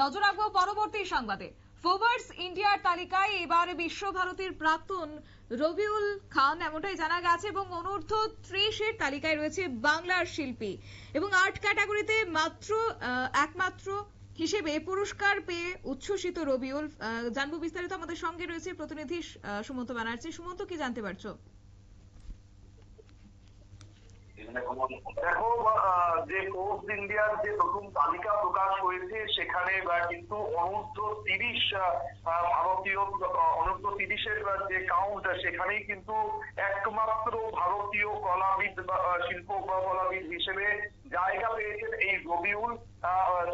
নজর রাখব পরবর্তী সংবাদে। ফোবার্স ইন্ডিয়ার তালিকায় এবার বিশ্বভারতীর প্রাক্তন রবিউল খান এমনটাই জানা গেছে এবং অনূর্ধ্ব ত্রিশের তালিকায় রয়েছে বাংলার শিল্পী। এবং আর্ট ক্যাটাগরিতে মাত্র একমাত্র হিসেবে পুরস্কার পেয়ে উচ্ছ্বসিত রবিউল জানব বিস্তারিত আমাদের সঙ্গে রয়েছে প্রতিনিধি সুমন্ত ব্যানার্জি। সুমন্ত, কি জানতে পারছ? দেখো যে কোর্স ইন্ডিয়ার যে নতুন তালিকা প্রকাশ হয়েছে সেখানে কিন্তু অনূর্ধ্ব তিরিশ ভারতীয় অনূর্ধ্ব তিরিশের যে কাউন্ট সেখানেই কিন্তু একমাত্র ভারতীয় কলাবিদ বা, শিল্প কলাবিদ হিসেবে জায়গা পেয়েছেন এই রবিউল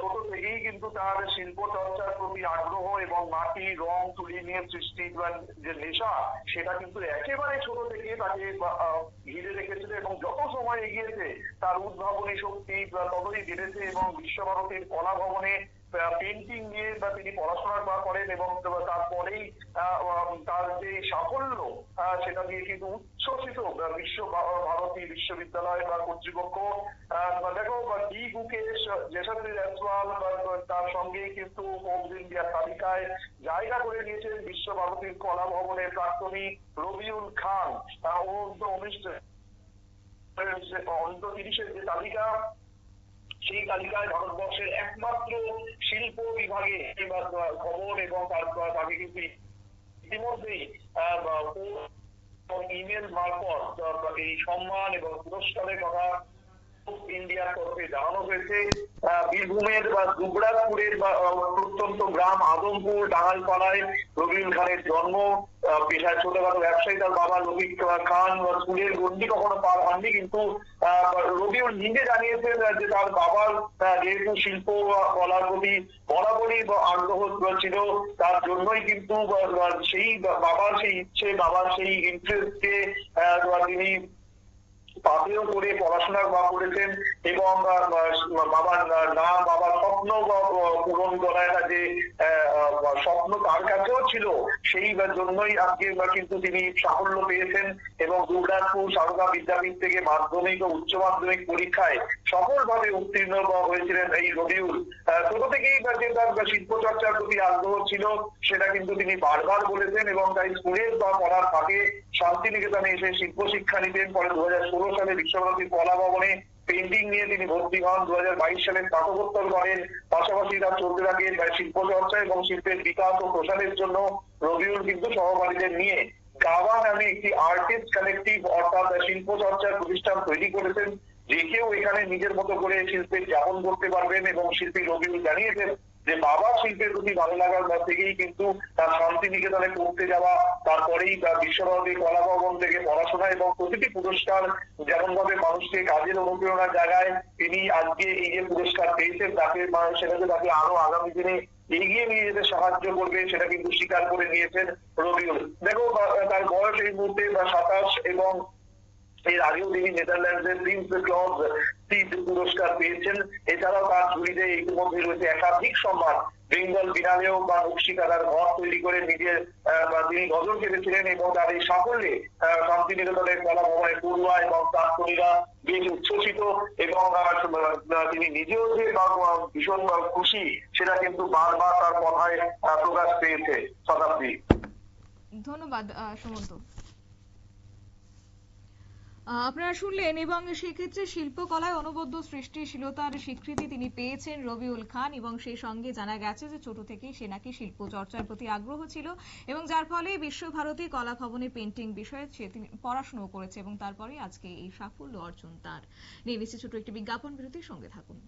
ছোট থেকেই কিন্তু তার শিল্প চর্চার প্রতি আগ্রহ এবং মাটি, রং, তুলি নিয়ে সৃষ্টি বা যে নেশা, সেটা কিন্তু একেবারে ছোট থেকে তাকে ঘিরে রেখেছিল এবং যত সময় এগিয়েছে, তার উদ্ভাবনী শক্তি ততই বেড়েছে এবং বিশ্বভারতীর কলা ভবনে পেন্টিং নিয়ে বা তিনি পড়াশোনা করেন এবং তারপরেই তার যে সাফল্য সেটা দিয়ে কিন্তু উচ্ছ্বসিত বিশ্ব ভারতী বিশ্ববিদ্যালয় বা কর্তৃপক্ষ দেখো, বা ডি গুকেশ যশস্বী জয়সওয়াল বা তার সঙ্গে কিন্তু ফোর্বস ইন্ডিয়ার তালিকায় জায়গা করে নিয়েছেন বিশ্বভারতীর কলা ভবনের প্রাক্তনী রবিউল খান। অনূর্ধ্ব উনিশ অন্ত তিরিশের যে তালিকা তালিকায় ভারতবর্ষের একমাত্র শিল্প বিভাগে খবর এবং তাকে কিন্তু ইতিমধ্যেই ইমেল মারফত এই সম্মান এবং পুরস্কারের কথা ইন্ডিয়ার তরফে জানানো হয়েছে। বীরভূমের বা দুবরাজপুরের বা প্রত্যন্ত গ্রাম আদমপুর ডাঙালপাড়ায় রবিউল খানের জন্ম। পেশায় ছোটখাটো ব্যবসায়ী, তার বাবা রবি খান স্কুলের গন্ডি কখনো পার হননি, কিন্তু রবিউল নিজে জানিয়েছেন যে তার বাবার যেহেতু শিল্প কলার প্রতি বরাবরই আগ্রহ ছিল, তার জন্যই কিন্তু সেই বাবার সেই ইচ্ছে, বাবার সেই ইন্টারেস্টকে তিনি পাথেয় করে পড়াশোনা করেছেন এবং বাবার নাম বাবার স্বপ্ন পূরণ করা একটা যে স্বপ্ন তার কাছেও ছিল, সেই জন্যই আজকে কিন্তু তিনি সাফল্য পেয়েছেন এবং দুর্গাপুর সারদা বিদ্যাপীঠ থেকে মাধ্যমিক ও উচ্চ মাধ্যমিক পরীক্ষায় সফলভাবে উত্তীর্ণ হয়েছিলেন এই রবিউল। ছোট থেকেই যে তার শিল্প চর্চার প্রতি আগ্রহ ছিল, সেটা কিন্তু তিনি বারবার বলেছেন এবং তাই স্কুলের বা পড়ার ফাঁকে শান্তিনিকেতনে এসে শিল্প শিক্ষা নিতেন। পরে দু সালে বিশ্বভারতী কলা ভবনে পেন্টিং নিয়ে তিনি ভর্তি হন। দু সালে স্নাতকোত্তর করেন। পাশাপাশি তার চলতে থাকে শিল্প চর্চা এবং শিল্পের বিকাশ ও প্রসারের জন্য রবিউল কিন্তু সহকারীদের নিয়ে গাওয়া নামে একটি আর্টিস্ট কালেকটিভ অর্থাৎ শিল্প চর্চার প্রতিষ্ঠান তৈরি করেছেন। যে কেউ এখানে নিজের মতো করে শিল্পের যাপন করতে পারবেন এবং শিল্পী রবিউল জানিয়েছেন যে বাবার শিল্পের প্রতি ভালো লাগার পর থেকেই কিন্তু তার শান্তিনিকেতনে পড়তে যাওয়া, তারপরেই তার বিশ্বভারতী কলা ভবন থেকে পড়াশোনা এবং প্রতিটি পুরস্কার যেমন ভাবে মানুষকে কাজের অনুপ্রেরণার জায়গায় তিনি আজকে এই যে পুরস্কার পেয়েছেন, তাকে মানে সেটাকে তাকে আরও আগামী দিনে এগিয়ে নিয়ে যেতে সাহায্য করবে, সেটা কিন্তু স্বীকার করে নিয়েছেন রবিউল। দেখো তার বয়স এই মুহূর্তে সাতাশ এবং এর আগেও তিনি নেদারল্যান্ডসের প্রিন্স সিড পুরস্কার পেয়েছেন। এছাড়াও তার ঝুড়িতে ইতিমধ্যে রয়েছে একাধিক সম্মান। বেঙ্গল বিড়ালেও বা নকশিকাদার ঘর তৈরি করে নিজের তিনি নজর কেঁদেছিলেন এবং তার এই সাফল্যে শান্তিনিকেতনের কলা ভবনের পড়ুয়া এবং প্রাক্তনীরা বেশ উচ্ছ্বসিত এবং তিনি নিজেও যে ভীষণ খুশি, সেটা কিন্তু বারবার তার কথায় প্রকাশ পেয়েছে। শতাব্দী ধন্যবাদ সুমন্ত। আপনারা শুনলেন এবং সেক্ষেত্রে শিল্পকলায় অনবদ্য সৃষ্টিশীলতার স্বীকৃতি তিনি পেয়েছেন রবিউল খান এবং সেই সঙ্গে জানা গেছে যে ছোট থেকেই সে নাকি শিল্প চর্চার প্রতি আগ্রহ ছিল এবং যার ফলে বিশ্বভারতী কলা ভবনে পেন্টিং বিষয়ে সে তিনি পড়াশুনো করেছে এবং তারপরে আজকে এই সাফল্য অর্জন তার। নিয়ে ছোট একটি বিজ্ঞাপন বিরতির সঙ্গে থাকুন।